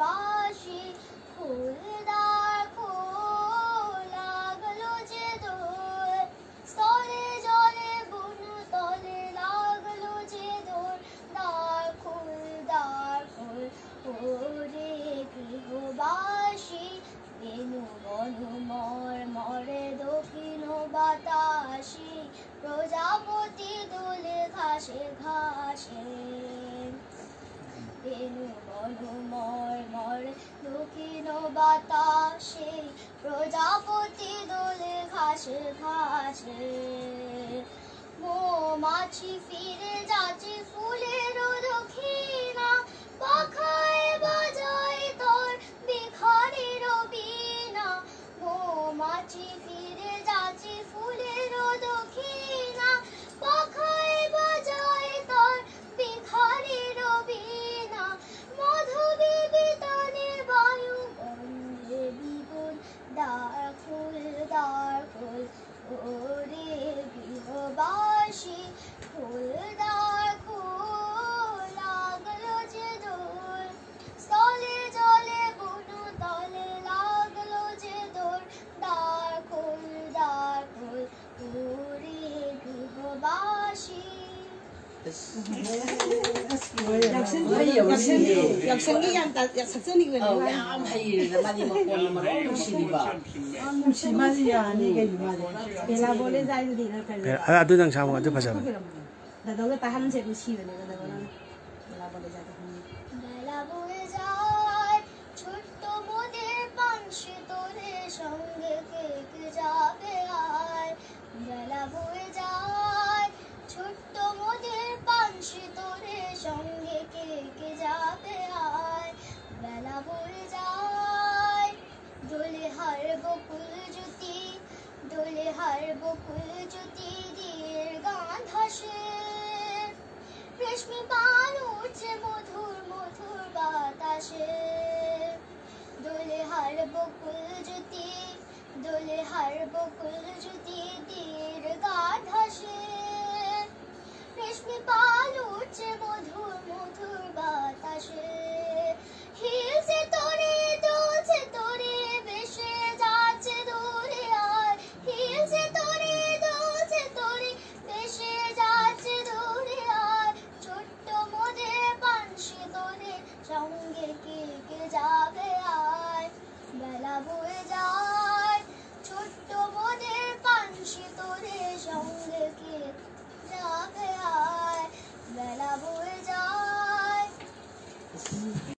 বাসি ফুলদার ফুল লাগল যে দোল স্থলে জলে বুনু তলে লাগল যে দোল দার ফুল দার ফুল, ওরে গৃহবাসী। বেনু বনু মর, মরে দক্ষিণ বাতাসি। প্রজাপতি দোলে ঘাসে ঘাসে। বনু মর মর দক্ষিণ বাতাসে প্রজাপতি দোলে ঘাসে ঘাসে মৌমাছি ফিরে 역생기한다 석선이거든요. 어, 양 하이를 많이 먹고 오면 음식이봐. 심하지야 아니게 이말이. 배나 보내 자이도 되는 걸. আর আদুদাং সামু আদু ভাষা 나도 다 하는 제일 싫어 내가 내가는 배나 보내 자이도. বেলা বয়ে যায় ছোট্ট মোদের পানসি তোরে সঙ্গে কে কে যাবে আয় বেলা বয়ে বকুল জ্যোতি দোলে হার জ্যোতি গান রেশমি পান উঠছে মধুর মধুর বাতাসে। দোলে হার বকুল জ্যোতি দোলে হার বকুল জ্যোতি তীর গাধাসে রেশমি পান